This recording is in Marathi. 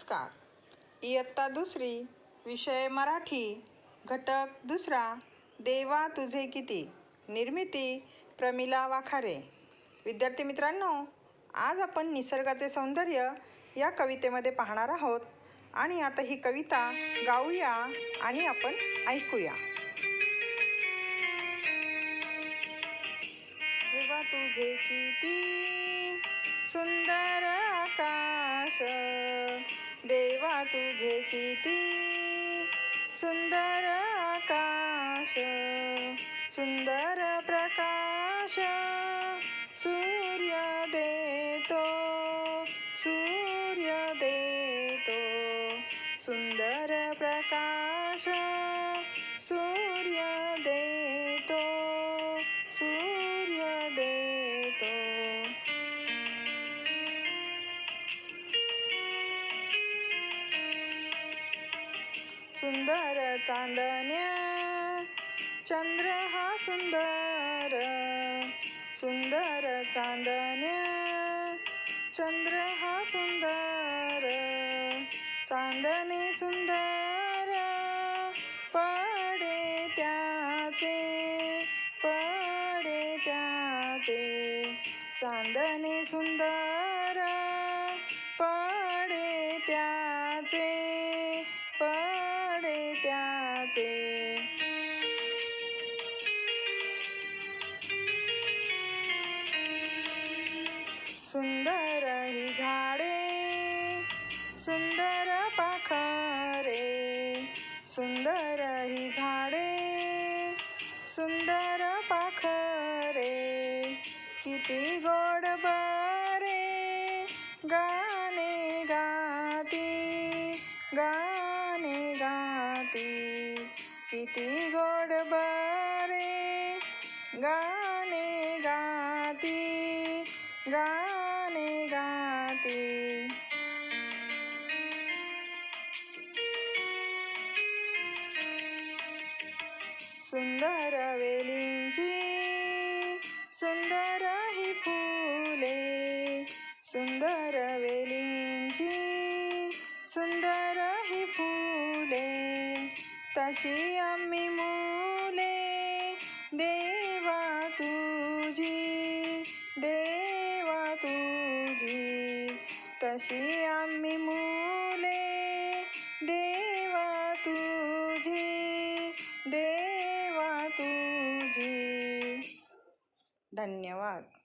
नमस्कार. इयत्ता दुसरी विषय मराठी घटक दुसरा देवा तुझे किती? निर्मिती प्रमिला वाखारे. विद्यार्थी मित्रांनो आज आपण निसर्गाचे सौंदर्य या कवितेमध्ये पाहणार आहोत आणि आता ही कविता गाऊया आणि आपण ऐकूया. देवा तुझे किती सुंदर आकाश देवा तुझे किती सुंदर आकाश सुंदर प्रकाश सूर्य देतो सूर्य देतो सुंदर प्रकाश सुंदर चांदण्या. चंद्र हा सुंदर सुंदर चांदण्या. चंद्र हा सुंदर चांदणे सुंदर. पडे त्याचे पडे त्याचे. चांदणे सुंदर. सुंदर ही झाडे सुंदर पाखरे सुंदर ही झाडे सुंदर पाखरे किती गोड बरे गाणे गाती गाणे गाती किती गोड बरे गाणे गाती गा सुंदर वेलींची सुंदर ही फुले सुंदर वेलींची सुंदर ही फुले तशी आम्ही मुले देवा तुझी देवा तुझी तशी आम्ही धन्यवाद.